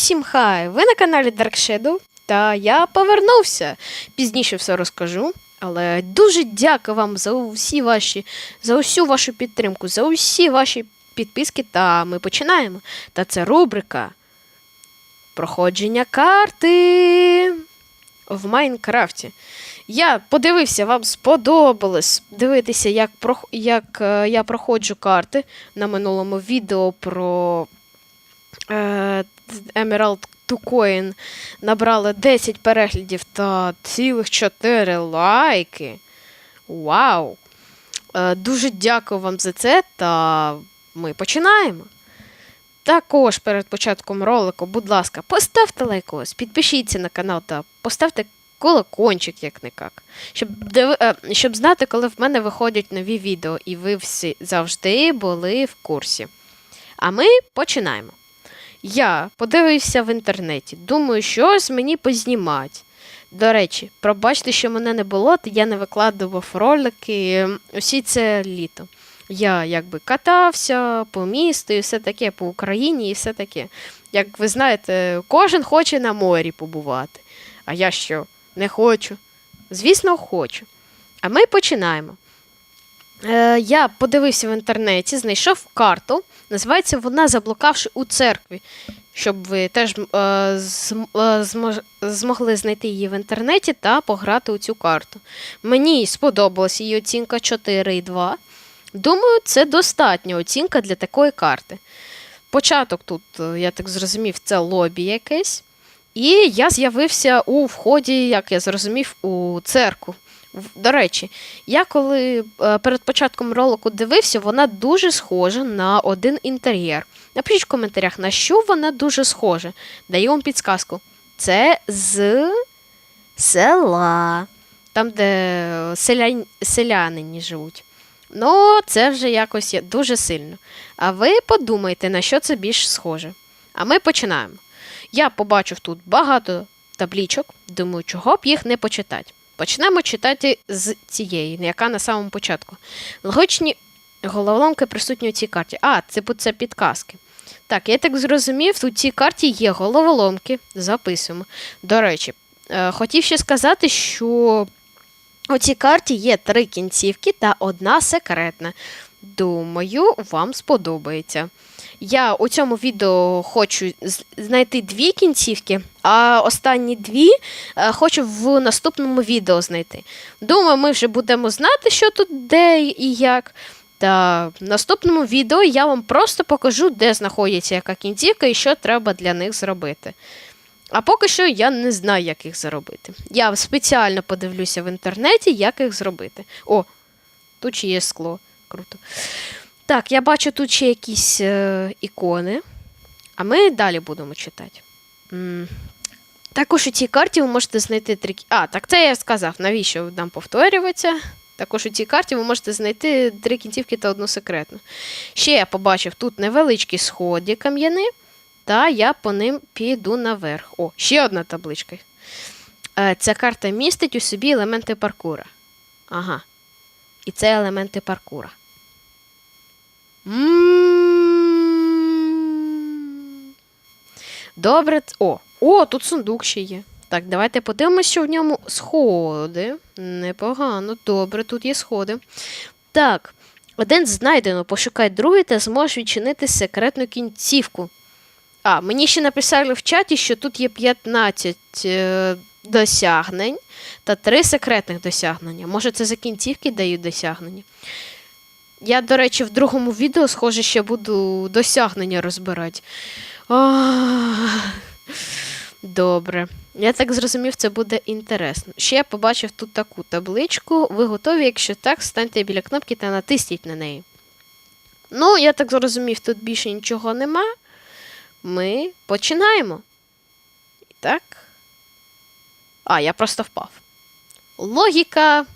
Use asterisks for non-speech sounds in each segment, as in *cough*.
усім хай! Ви на каналі Dark Shadow, та я повернувся. Пізніше все розкажу. Але дуже дякую вам за усі ваші, за усю вашу підтримку, за усі ваші підписки. Та ми починаємо. Та це рубрика Проходження карти в Майнкрафті. Я подивився, вам сподобалось дивитися, як, прох... як е, я проходжу карти на минулому відео про е, Emerald Coin набрали 10 переглядів та цілих 4 лайки. Вау! Е, дуже дякую вам за це, та ми починаємо. Також перед початком ролику, будь ласка, поставте лайкос, підпишіться на канал та поставте колокольчик, як никак. Щоб, е, щоб знати, коли в мене виходять нові відео, і ви всі завжди були в курсі. А ми починаємо. Я подивився в інтернеті, думаю, щось мені познімати. До речі, пробачте, що мене не було, то я не викладував ролики ем, усі це літо. Я якби катався по місту і все таке, по Україні і все таке. Як ви знаєте, кожен хоче на морі побувати. А я що, не хочу? Звісно, хочу. А ми починаємо. Е, я подивився в інтернеті, знайшов карту. Називається вона Заблукавши у церкві. Щоб ви теж е, е, змогли знайти її в інтернеті та пограти у цю карту. Мені сподобалась її оцінка 4,2. Думаю, це достатня оцінка для такої карти. Початок тут, е, я так зрозумів, це лобі якесь. І я з'явився у вході, як я зрозумів, у церкву. До речі, я коли е, перед початком ролику дивився, вона дуже схожа на один інтер'єр. Напишіть в коментарях, на що вона дуже схожа. Даю вам підсказку. Це з села, там, де селян... селянині живуть. Ну, це вже якось дуже сильно. А ви подумайте, на що це більш схоже. А ми починаємо. Я побачив тут багато таблічок, думаю, чого б їх не почитати. Почнемо читати з цієї, яка на самому початку. Логічні головоломки присутні у цій карті. А, це, це підказки. Так, я так зрозумів, у цій карті є головоломки. Записуємо. До речі, е, хотів ще сказати, що у цій карті є три кінцівки та одна секретна. Думаю, вам сподобається. Я у цьому відео хочу знайти дві кінцівки, а останні дві е, хочу в наступному відео знайти. Думаю, ми вже будемо знати, що тут де і як. Та в наступному відео я вам просто покажу, де знаходиться яка кінцівка і що треба для них зробити. А поки що я не знаю, як їх зробити. Я спеціально подивлюся в інтернеті, як їх зробити. О, тут ще є скло. Круто. Так, я бачу тут ще якісь е, ікони. А ми далі будемо читати. М. Також у цій карті ви можете знайти три. А, так це я сказав, навіщо нам повторюватися. Також у цій карті ви можете знайти три кінцівки та одну секретну. Ще я побачив тут невеличкі сходи кам'яни, та я по ним піду наверх. О, ще одна табличка. Е, Ця карта містить у собі елементи паркура. Ага. І це елементи паркура. Добре. О, о, тут сундук ще є. Так, давайте подивимося, що в ньому сходи. Непогано, добре, тут є сходи. Так, один знайдено, пошукай другий та зможеш відчинити секретну кінцівку. А, мені ще написали в чаті, що тут є 15 е, досягнень та 3 секретних досягнення. Може, це за кінцівки дають досягнення. Я, до речі, в другому відео, схоже, ще буду досягнення розбирати. Добре. Я так зрозумів, це буде інтересно. Ще я побачив тут таку табличку. Ви готові? Якщо так, станьте біля кнопки та натисніть на неї. Ну, я так зрозумів, тут більше нічого нема. Ми починаємо. І так. А, я просто впав. Логіка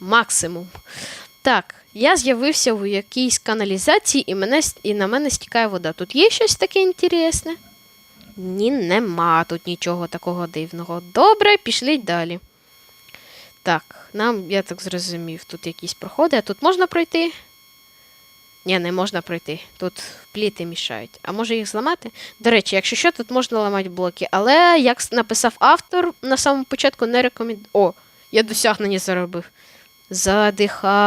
максимум. Так, я з'явився у якійсь каналізації, і, мене, і на мене стікає вода. Тут є щось таке інтересне? Ні, нема тут нічого такого дивного. Добре, пішли далі. Так, нам, я так зрозумів, тут якісь проходи, а тут можна пройти? Ні, не можна пройти. Тут пліти мішають. А може їх зламати? До речі, якщо що, тут можна ламати блоки. Але, як написав автор, на самому початку не рекомендую. О, я досягнення заробив.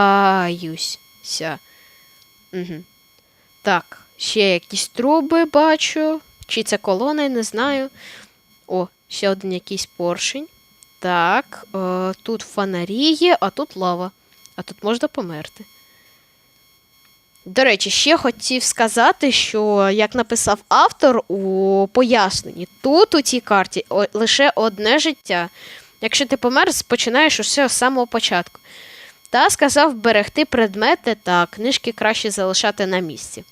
Задихаюся. Угу. Так, ще якісь труби бачу. Чи це колона, не знаю. О, ще один якийсь поршень. Так, е, тут фонарі є, а тут лава. А тут можна померти. До речі, ще хотів сказати, що, як написав автор у поясненні, тут у цій карті о- лише одне життя. Якщо ти помер, починаєш усе з самого початку. Та сказав берегти предмети та книжки краще залишати на місці.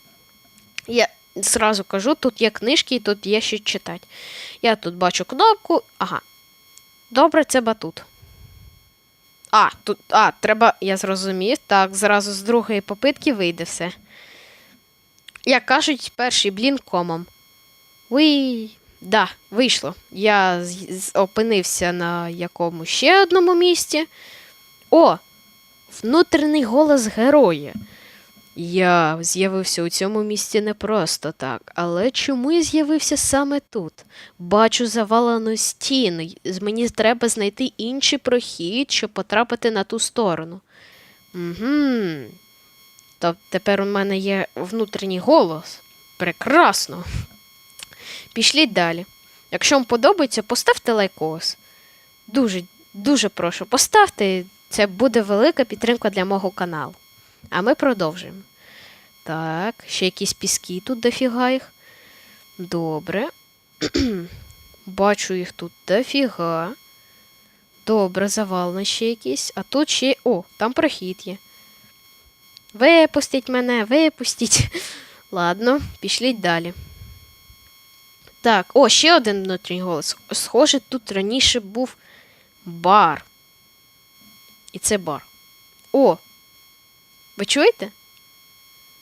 Я зразу кажу, тут є книжки і тут є що читати. Я тут бачу кнопку. Ага. Добре, це батут. А, тут. А, треба. Я зрозумів. Так, зразу з другої попитки вийде все. Як кажуть, перший блін комом. Уй. Да, вийшло. Я опинився на якому ще одному місці. О! Внутрішній голос героя. Я з'явився у цьому місці не просто так, але чому я з'явився саме тут? Бачу завалену стіну. Мені треба знайти інший прохід, щоб потрапити на ту сторону. Угу. То тепер у мене є внутрішній голос. Прекрасно. Пішліть далі. Якщо вам подобається, поставте лайкос. Дуже, дуже прошу, поставте. Це буде велика підтримка для мого каналу. А ми продовжуємо. Так, ще якісь піски тут дофіга їх. Добре. *clears throat* Бачу їх тут дофіга. Добре, завалено ще якісь. А тут ще. О, там прохід є. Випустіть мене, випустіть. *laughs* Ладно, пішліть далі. Так, о, ще один внутрішній голос. Схоже, тут раніше був бар. І це бар. О! Ви чуєте?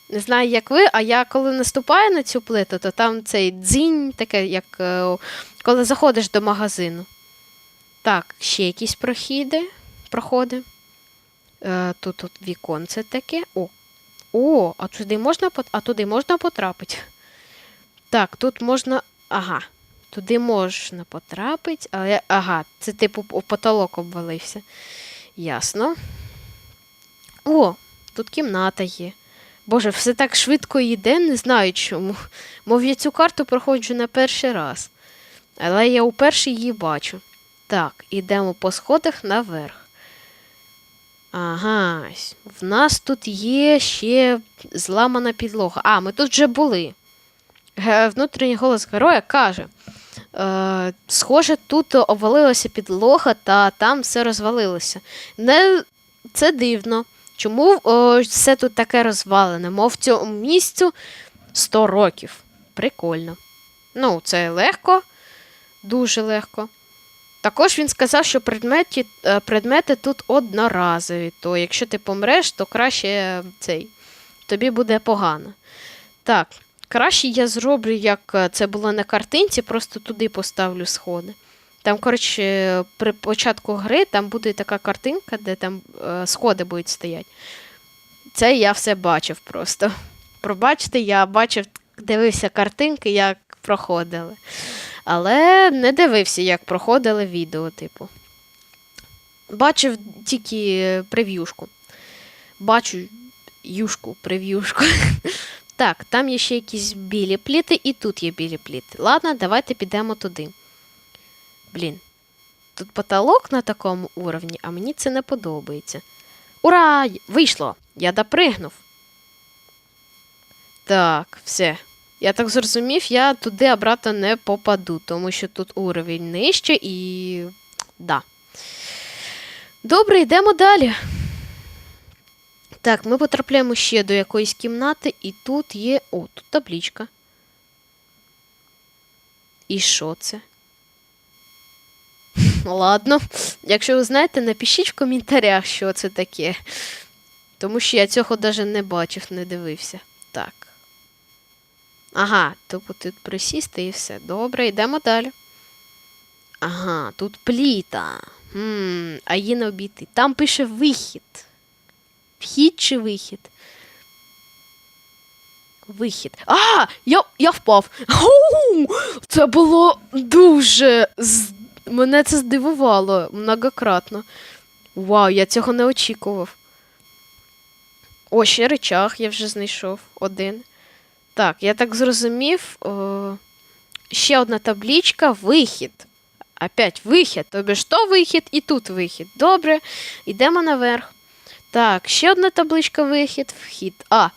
Не знаю, як ви, а я коли наступаю на цю плиту, то там цей дзінь, таке, як е, коли заходиш до магазину. Так, ще якісь прохіди, проходи. Е, тут, тут віконце таке. О. О, а туди можна а туди можна потрапити. Так, тут можна. Ага. Туди можна потрапити, але. Ага, це типу потолок обвалився. Ясно. О, тут кімната є. Боже, все так швидко йде, не знаю чому. Мов я цю карту проходжу на перший раз. Але я уперше її бачу. Так, ідемо по сходах наверх. Ага, в нас тут є ще зламана підлога. А, ми тут вже були. Внутрішній голос героя каже: е, схоже, тут обвалилася підлога, та там все розвалилося. Не, це дивно. Чому о, все тут таке розвалене? Мов цьому місцю 100 років. Прикольно. Ну, це легко, дуже легко. Також він сказав, що предмети, е, предмети тут одноразові, то якщо ти помреш, то краще цей, тобі буде погано. Так, краще я зроблю, як е, це було на картинці, просто туди поставлю сходи. Там, коротше, при початку гри там буде така картинка, де там е, сходи будуть стояти. Це я все бачив просто. Пробачте, я бачив, дивився картинки, як проходили. Але не дивився, як проходили відео, типу. Бачив тільки прев'юшку. Бачу юшку, прев'юшку. *laughs* Так, там є ще якісь білі пліти, і тут є білі пліти. Ладно, давайте підемо туди. Блін. Тут потолок на такому уровні, а мені це не подобається. Ура! Вийшло! Я допригнув. Так, все. Я так зрозумів, я туди обратно не попаду, тому що тут уровень нижче і. Да. Добре, йдемо далі. Так, ми потрапляємо ще до якоїсь кімнати, і тут є. О, тут таблічка. І що це? *laughs* Ладно. Якщо ви знаєте, напишіть в коментарях, що це таке. Тому що я цього навіть не бачив, не дивився. Так. Ага, тобто тут присісти і все. Добре, йдемо далі. Ага, тут пліта. Хм, а її не обійти. Там пише вихід. Вхід чи вихід? вихід. А! Я, я впав. Це було дуже. Мене це здивувало многократно. Вау, я цього не очікував. О, ще речах я вже знайшов один. Так, я так зрозумів. О, ще одна таблічка вихід. Опять вихід. Тобі ж то вихід і тут вихід. Добре, йдемо наверх. Так, ще одна табличка вихід, вхід. А.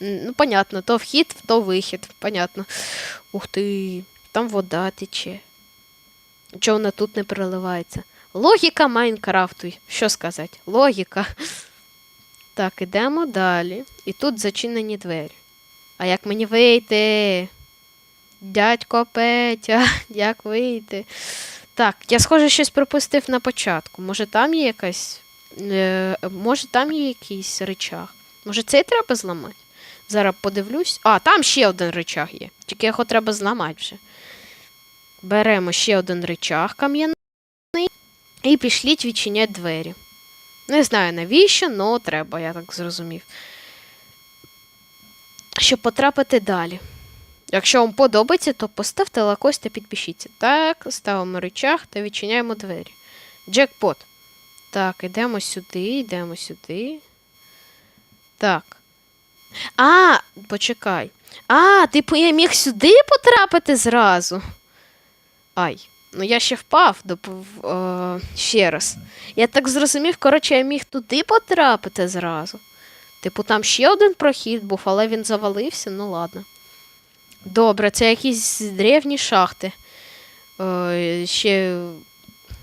Ну, понятно, то вхід, то вихід. Понятно. Ух ти, там вода тече. Чого вона тут не переливається? Логіка Майнкрафту. Що сказати? Логіка. *laughs* Так, ідемо далі. І тут зачинені двері. А як мені вийти? Дядько Петя, *laughs* як вийти? Так, я схоже щось пропустив на початку. Може там є якась. Е, може там є якийсь речах? Може цей треба зламати? Зараз подивлюсь. А, там ще один речах є. Тільки його треба зламати вже. Беремо ще один речах кам'яний і пішліть відчиняти двері. Не знаю навіщо, але треба, я так зрозумів. Щоб потрапити далі. Якщо вам подобається, то поставте лайкось та підпишіться. Так, ставимо речах та відчиняємо двері. Джекпот. Так, йдемо сюди, йдемо сюди. Так. А, почекай. А, типу я міг сюди потрапити зразу. Ай, ну я ще впав допов... е, ще раз. Я так зрозумів, коротше, я міг туди потрапити зразу. Типу, там ще один прохід був, але він завалився, ну ладно. Добре, це якісь древні шахти. Е, ще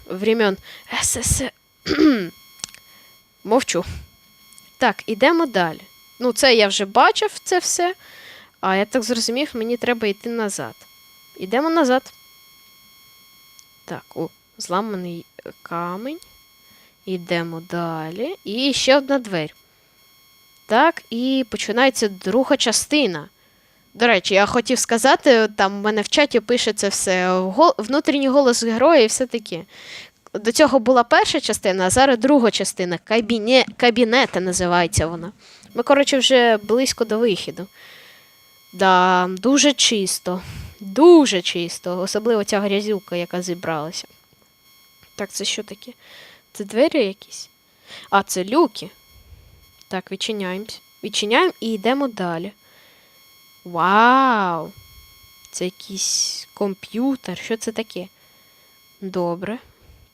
времен СС. *clears throat* Мовчу. Так, ідемо далі. Ну, це я вже бачив це все. А я так зрозумів, мені треба йти назад. Ідемо назад. Так, о, зламаний камінь. Йдемо далі. І ще одна двері. Так, і починається друга частина. До речі, я хотів сказати, там в мене в чаті пишеться все. Внутрішній голос героя і все таке. До цього була перша частина, а зараз друга частина. Кабіне... Кабінета називається вона. Ми, коротше, вже близько до вихіду. Да, дуже чисто. Дуже чисто. Особливо ця грязюка, яка зібралася. Так, це що таке? Це двері якісь? А, це люки. Так, відчиняємось. Відчиняємо і йдемо далі. Вау! Це якийсь комп'ютер. Що це таке? Добре.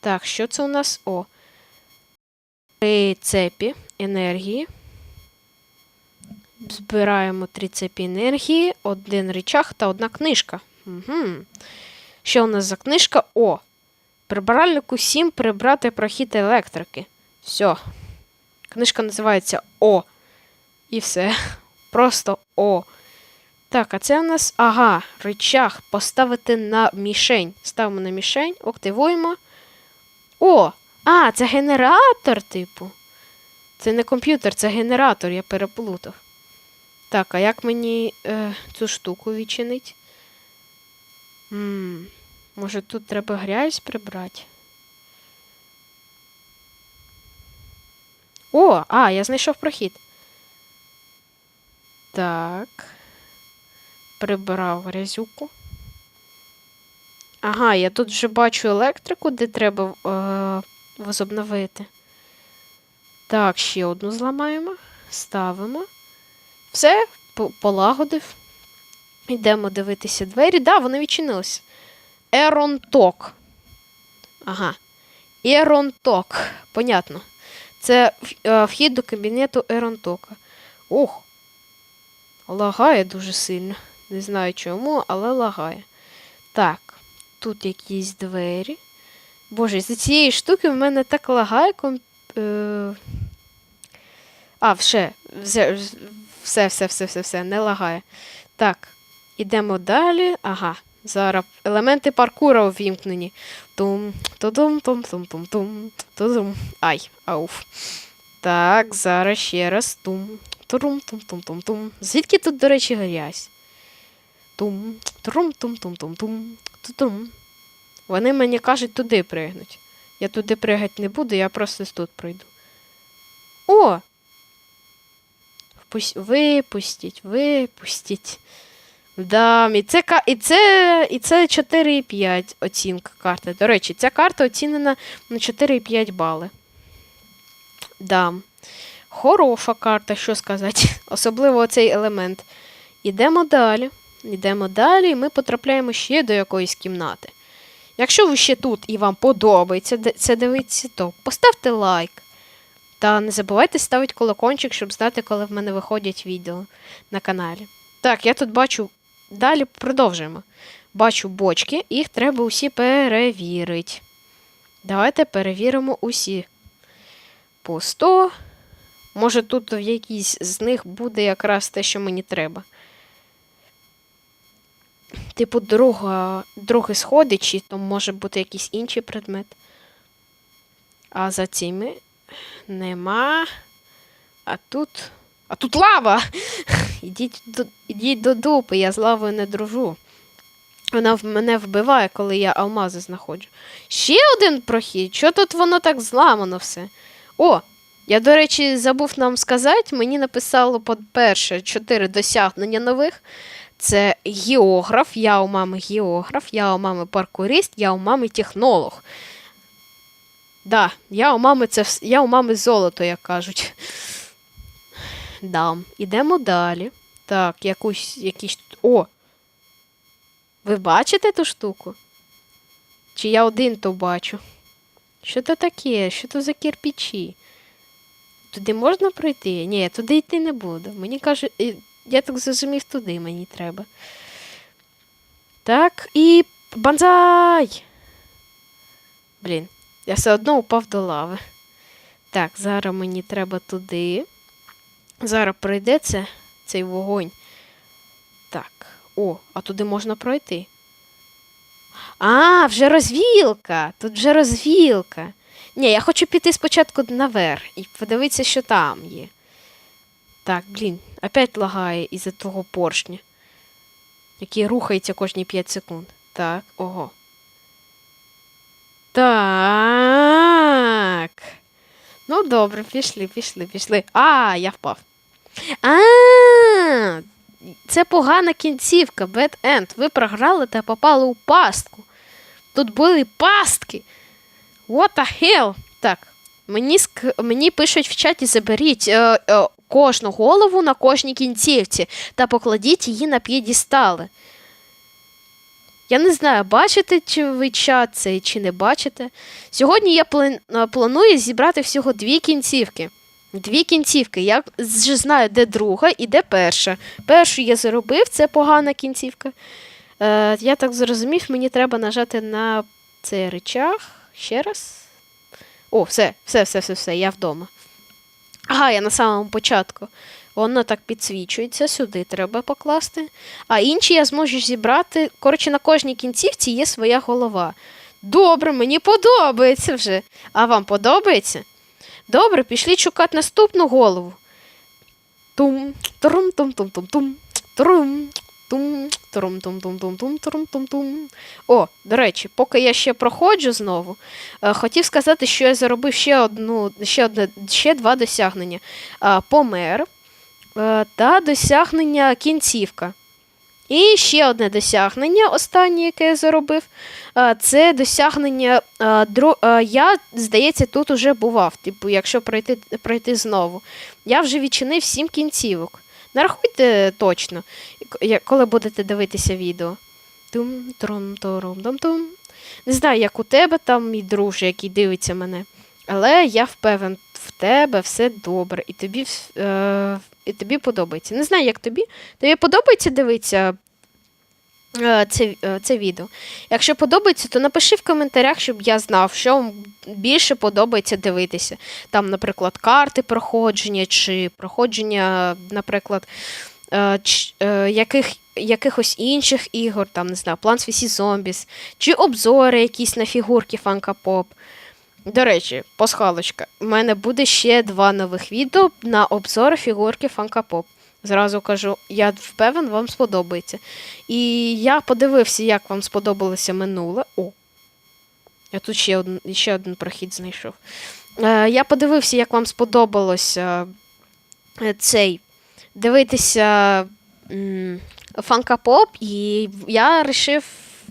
Так, що це у нас? О. Три цепі енергії. Збираємо три цепі енергії, один речах та одна книжка. Угу. Що у нас за книжка? О. Прибиральнику 7 прибрати прохід електрики. Все. Книжка називається О. І все. *laughs* Просто О. Так, а це у нас. Ага, речах поставити на мішень. Ставимо на мішень, активуємо. О! А, це генератор, типу. Це не комп'ютер, це генератор, я переплутав. Так, а як мені е, цю штуку відчинить? м може тут треба грязь прибрати? О, а, я знайшов прохід. Так. Прибрав грязюку. Ага, я тут вже бачу електрику, де треба е, возобновити. Так, ще одну зламаємо. Ставимо. Все, по- полагодив. Йдемо дивитися двері. Да, вони відчинилися. Еронток. Ага. Еронток. Понятно. Це е, вхід до кабінету Еронтока. Ох. Лагає дуже сильно. Не знаю чому, але лагає. Так, тут якісь двері. Боже, з цієї штуки в мене так лагає. Комп... Е... А, все, все, все, все, все, все, не лагає. Так, ідемо далі. Ага, зараз елементи паркура увімкнені. Тум, тудум, тум, тум, тум, тум, тудум. Ай, ауф. Так, зараз ще раз. Тум, турум, тум, тум, тум, тум. Звідки тут, до речі, грязь? Тум, трум, тум, тум, тум, тум, тум. Вони мені кажуть туди пригнуть. Я туди пригати не буду, я просто тут пройду. О! Випустіть, випустіть. Да, і це, і це, і це 4,5 оцінка карти. До речі, ця карта оцінена на 4,5 бали. Да. Хороша карта, що сказати. Особливо цей елемент. Ідемо далі. Йдемо далі, і ми потрапляємо ще до якоїсь кімнати. Якщо ви ще тут і вам подобається це дивитися, то поставте лайк. Та не забувайте ставити колокольчик, щоб знати, коли в мене виходять відео на каналі. Так, я тут бачу. Далі продовжуємо. Бачу бочки, їх треба усі перевірити. Давайте перевіримо усі. 100. Може, тут в якійсь з них буде якраз те, що мені треба. Типу, друга, сходить, чи то може бути якийсь інший предмет. А за цими нема. А тут. А тут лава! *laughs* Ідіть до, ідіть до дупи, я з лавою не дружу. Вона мене вбиває, коли я алмази знаходжу. Ще один прохід. Що тут воно так зламано все? О, я, до речі, забув нам сказати, мені написало по-перше чотири досягнення нових. Це географ, я у мами географ, я у мами паркурист, я у мами технолог. Да, я у мами це я у мами золото, як кажуть. Да, ідемо далі. Так, якусь, якісь. О! Ви бачите ту штуку? Чи я один то бачу? Що то таке? Що то за кирпичі? Туди можна пройти? Ні, туди йти не буду. Мені кажуть, я так зрозумів, туди мені треба. Так, і банзай! Блін, я все одно упав до лави. Так, зараз мені треба туди. Зараз пройде цей вогонь. Так. О, а туди можна пройти. А, вже розвілка. Тут вже розвілка. Ні, я хочу піти спочатку наверх і подивитися, що там є. Так, блін, опять лагає із-за того поршня, який рухається кожні 5 секунд. Так, ого. Так. Ну, добре, пішли, пішли, пішли. А, я впав. А, це погана кінцівка, bad end. Ви програли та попали у пастку. Тут були пастки. What the hell? Так, мені, ск... мені пишуть в чаті: заберіть е, е, кожну голову на кожній кінцівці та покладіть її на п'єдістали. Я не знаю, бачите чи ви чат цей, чи не бачите. Сьогодні я планую зібрати всього дві кінцівки. Дві кінцівки. Я вже знаю, де друга і де перша. Першу я заробив, це погана кінцівка. Е, я так зрозумів, мені треба нажати на цей речах. Ще раз. О, все, все, все, все, все, я вдома. Ага, я на самому початку. Воно так підсвічується, сюди треба покласти. А інші я зможу зібрати. Коротше, на кожній кінцівці є своя голова. Добре, мені подобається вже. А вам подобається? Добре, пішли шукати наступну голову. Тум, турум, тум, тум, тум, тум, турум, тум, турум, тум, тум, тум, тум, турум, тум, тум. О, до речі, поки я ще проходжу знову, е, хотів сказати, що я заробив ще одну, ще одне, ще два досягнення. Е, помер е, та досягнення кінцівка. І ще одне досягнення, останнє, яке я заробив, це досягнення. Я, здається, тут уже бував. Типу, якщо пройти, пройти знову. Я вже відчинив сім кінцівок. Нарахуйте точно, коли будете дивитися відео. Тум, трум, торум, дум, тум. Не знаю, як у тебе там мій друже, який дивиться мене. Але я впевнен, в тебе все добре, і тобі, е, і тобі подобається. Не знаю, як тобі. Тобі подобається дивитися це, е, це відео. Якщо подобається, то напиши в коментарях, щоб я знав, що вам більше подобається дивитися. Там, наприклад, карти проходження, чи проходження, наприклад, е, е, яких, якихось інших ігор, там, не знаю, Plants vs. Zombies, чи обзори якісь на фігурки Pop. До речі, пасхалочка, у мене буде ще два нових відео на обзор фігурки Pop. Зразу кажу, я впевнен, вам сподобається. І я подивився, як вам сподобалося минуле. О! Я тут ще один, ще один прохід знайшов. Е, я подивився, як вам сподобалося е, цей дивитися фанка-поп, і я вирішив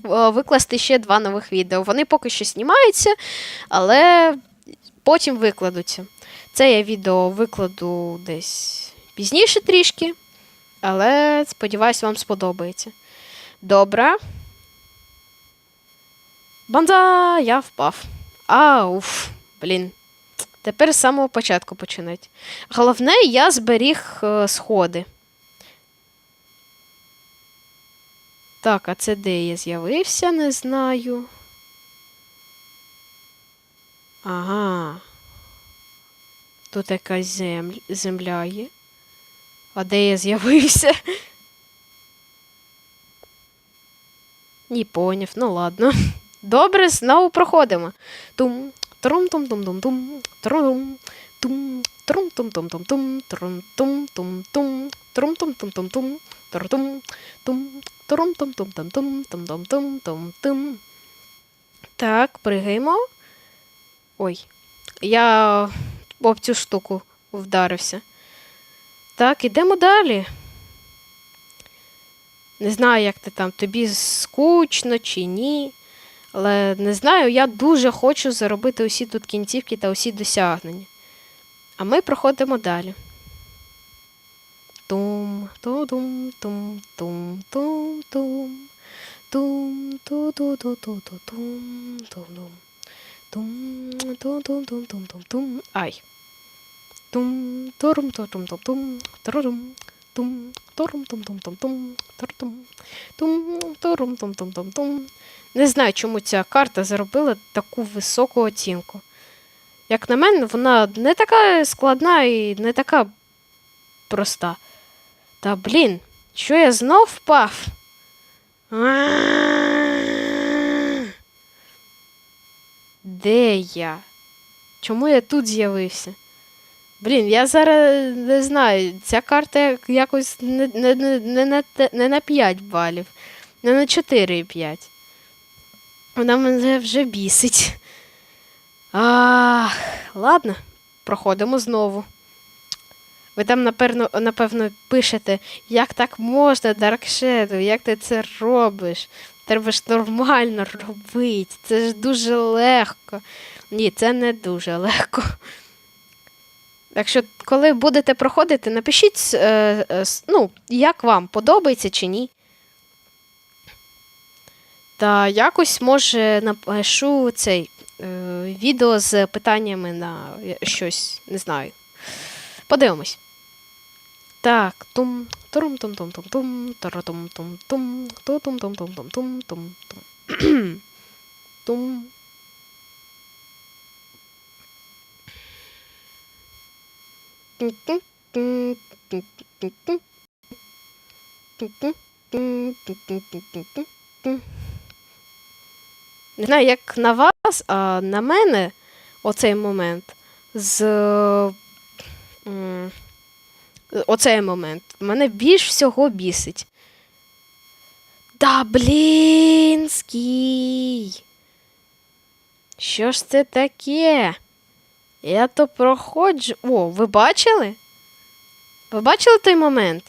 викласти ще два нових відео. Вони поки що знімаються, але потім викладуться. Це я відео викладу десь пізніше трішки, але сподіваюсь, вам сподобається. Добре. Банза, я впав. Ауф, блін. Тепер з самого початку починати. Головне, я зберіг е, сходи. Так, а це де я з'явився, не знаю. Ага. Тут якась земля є. А де я з'явився? Ні, поняв, ну ладно. Добре, знову проходимо. Тум, трум тум тум тум тум трум тум трум тум тум тум тум трум тум тум тум трум тум тум тум тум трум тум трум тум тум тум тум тум тум тум тум тум Так, пригаємо. Ой, я об цю штуку вдарився. Так, ідемо далі. Не знаю, як ти там, тобі скучно чи ні. Але не знаю, я дуже хочу заробити усі тут кінцівки та усі досягнення. А ми проходимо далі. Тум, ту-дум, тум, тум, тум, тум. Тум, ту-ту-ту-ту-ту, тум, тум-дум. Тум, тум-тум-тум-тум-тум-тум. Ай. Тум, турум, турум, тум, тум, турум, тум, турум, тум, тум, тум, тум, турум, тум, турум, тум, тум, тум, тум. Не знаю, чому ця карта заробила таку високу оцінку. Як на мене, вона не така складна і не така проста. Та блін, що я знов впав? Де я? Чому я тут з'явився? Блін, я зараз не знаю, ця карта якось не, не, не, на, не на 5 балів, не на 4,5. Вона мене вже бісить. Ах, ладно, проходимо знову. Ви там, напевно, напевно, пишете, як так можна, Dark Shadow, як ти це робиш? Треба ж нормально робити. Це ж дуже легко. Ні, це не дуже легко. Так що, коли будете проходити, напишіть, е, е, ну, як вам подобається чи ні. Та якось, може, напишу цей е, відео з питаннями на е, щось, не знаю. Подивимось. Так, тум, турум тум тум тум тум таратум тум тум ту тум тум тум тум тум *clears throat* тум тум тум Не знаю, як на вас, а на мене оцей момент з. Оцей момент мене більш всього бісить. Да блінський. Що ж це таке? Я то проходжу. О, ви бачили? Ви бачили той момент?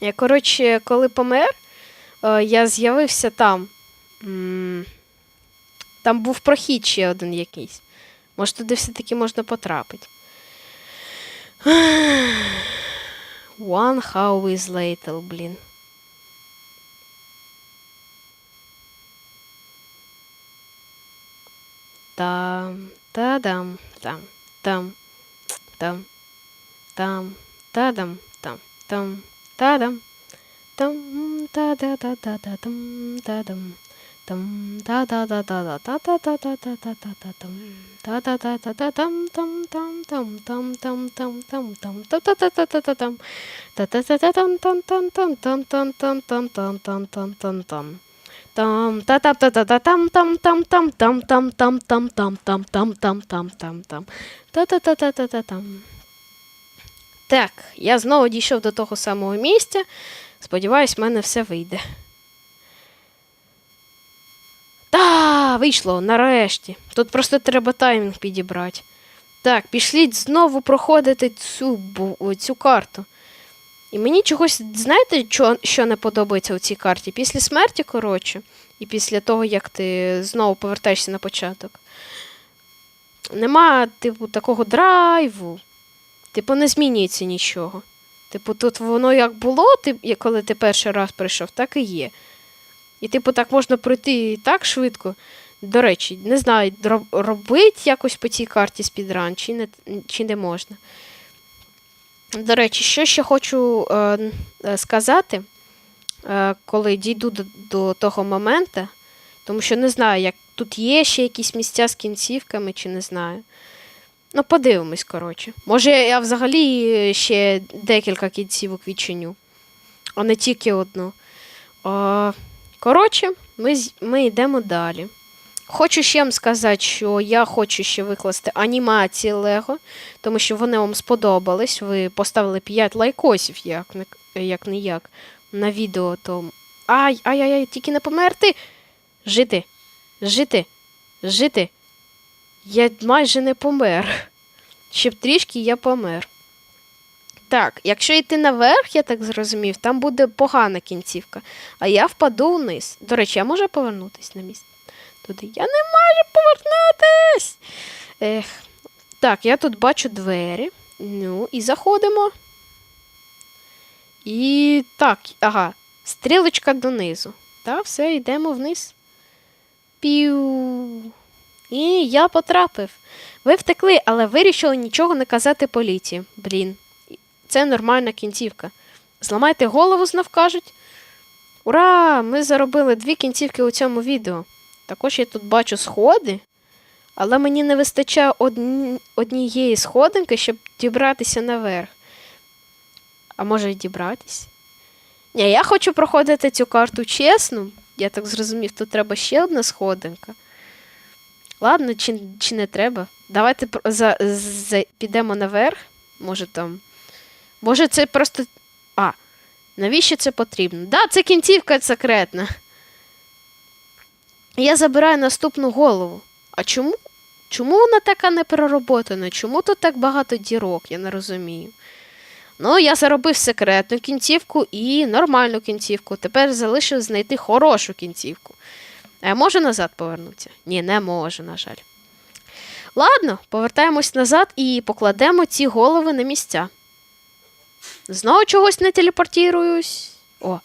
Я, коротше, коли помер, е, я з'явився там. Там був прохід ще один якийсь. Може, туди все-таки можна потрапити. *sighs* One hour is later, блін. Там, та-дам, там, там, там, там, та-дам, там, там, та-дам, там, та-да-да-да-да-там, та-дам, там, та-да-да-да-да-та-та-та-та-та-та-та-там, та-та-та-та-та-там, там, там, там, там, там, там, там, там, та-та-та-та-та-та-там, та-та-та-та-там, там, там, там, там, там, там, там, там, там, там, там, там. Там та та та та та там там там там там там там там там там там там там там там та та та та та та там. Так, я знову дійшов до того самого місця. Сподіваюсь, в мене все вийде. Та, вийшло, нарешті. Тут просто треба таймінг підібрати. Так, пішліть знову проходити цю, цю карту. І мені чогось, знаєте, що, що не подобається у цій карті? Після смерті, коротше, і після того, як ти знову повертаєшся на початок. Нема, типу, такого драйву. Типу, не змінюється нічого. Типу, тут воно як було, ти, коли ти перший раз прийшов, так і є. І, типу, так можна пройти так швидко. До речі, не знаю, роб- робить якось по цій карті спідран, чи не, чи не можна. До речі, що ще хочу е, е, сказати, е, коли дійду до, до того моменту, тому що не знаю, як тут є ще якісь місця з кінцівками, чи не знаю. Ну, подивимось, коротше. Може, я взагалі ще декілька кінцівок відчиню, а не тільки одну. Е, коротше, ми, ми йдемо далі. Хочу ще вам сказати, що я хочу ще викласти анімації Лего, тому що вони вам сподобались. Ви поставили 5 лайкосів, як не як, не як на відео. То... Ай, ай, ай, ай, тільки не померти. Жити, жити, жити. Я майже не помер. Ще б трішки я помер. Так, якщо йти наверх, я так зрозумів, там буде погана кінцівка, а я впаду вниз. До речі, я можу повернутися на місце? Туди. Я не можу повернутись. Ех. Так, я тут бачу двері. Ну, і заходимо. І так, ага, стрілочка донизу. Так, все, йдемо вниз. Пів. І я потрапив. Ви втекли, але вирішили нічого не казати поліції. Блін, це нормальна кінцівка. Зламайте голову, знов кажуть. Ура! Ми заробили дві кінцівки у цьому відео. Також я тут бачу сходи, але мені не вистачає одні... однієї сходинки, щоб дібратися наверх. А може й дібратися? Ні, я хочу проходити цю карту чесно. Я так зрозумів, тут треба ще одна сходинка. Ладно, чи, чи не треба? Давайте за, за, підемо наверх. Може там. Може, це просто. А, навіщо це потрібно? Да, це кінцівка секретна. Я забираю наступну голову. А чому? Чому вона така непророботана? Чому тут так багато дірок? Я не розумію. Ну, я заробив секретну кінцівку і нормальну кінцівку. Тепер залишилось знайти хорошу кінцівку. А я можу назад повернутися? Ні, не можу, на жаль. Ладно, повертаємось назад і покладемо ці голови на місця. Знову чогось не телепортіруюсь. О,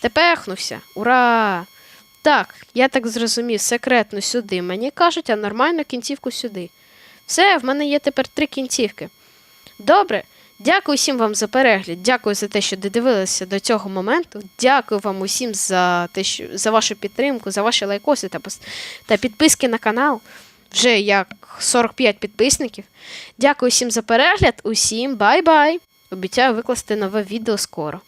тепехнувся. Ура! Так, я так зрозумів, секретно сюди мені кажуть, а нормальну кінцівку сюди. Все, в мене є тепер три кінцівки. Добре, дякую всім вам за перегляд. Дякую за те, що додивилися до цього моменту. Дякую вам усім за те, що за вашу підтримку, за ваші лайкоси та, та підписки на канал. Вже як 45 підписників. Дякую всім за перегляд. Усім бай-бай! Обіцяю викласти нове відео скоро.